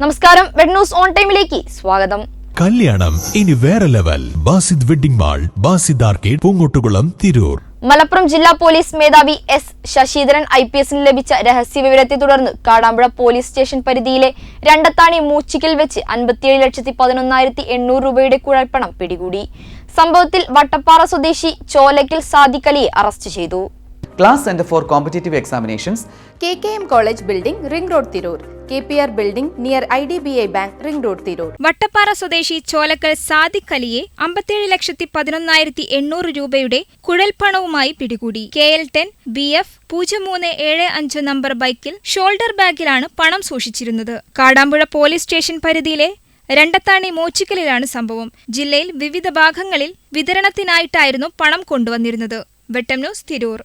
നമസ്കാരം wed news on ടൈമിലേക്ക് സ്വാഗതം. കല്യാണം ഇനി വേറെ level Basid wedding mall Basid arcade Poongottukulam Tirur. Malappuram ജില്ലാ പോലീസ് മേധാവി എസ് ശശീധരൻ ഐ പി എസിന് ലഭിച്ച രഹസ്യ വിവരത്തെ തുടർന്ന് കാടാമ്പുഴ പോലീസ് സ്റ്റേഷൻ പരിധിയിലെ രണ്ടത്താണി മൂച്ചിക്കൽ വെച്ച് അൻപത്തിയേഴ് ലക്ഷത്തി പതിനൊന്നായിരത്തി എണ്ണൂറ് രൂപയുടെ കുഴൽപ്പണം പിടികൂടി. സംഭവത്തിൽ വട്ടപ്പാറ സ്വദേശി ചോലക്കൽ സാദിക്കലിയെ അറസ്റ്റ് ചെയ്തു. Class centre for competitive examinations K K M college building ring road Tirur K P R building near I D B I bank ring road Tirur Vattappara സ്വദേശി ചോലക്കൽ സാദിഖ് അലിയെ അമ്പത്തിയേഴ് ലക്ഷത്തി പതിനൊന്നായിരത്തി എണ്ണൂറ് രൂപയുടെ കുഴൽപ്പണവുമായി പിടികൂടി. K L ten B F പൂജ്യം മൂന്ന് ഏഴ് അഞ്ച് നമ്പർ ബൈക്കിൽ ഷോൾഡർ ബാഗിലാണ് പണം സൂക്ഷിച്ചിരുന്നത്. കാടാമ്പുഴ പോലീസ് സ്റ്റേഷൻ പരിധിയിലെ രണ്ടത്താണി മോച്ചിക്കലിലാണ് സംഭവം. ജില്ലയിൽ വിവിധ ഭാഗങ്ങളിൽ വിതരണത്തിനായിട്ടായിരുന്നു പണം കൊണ്ടുവന്നിരുന്നത്. വെട്ടം ന്യൂസ് തിരൂർ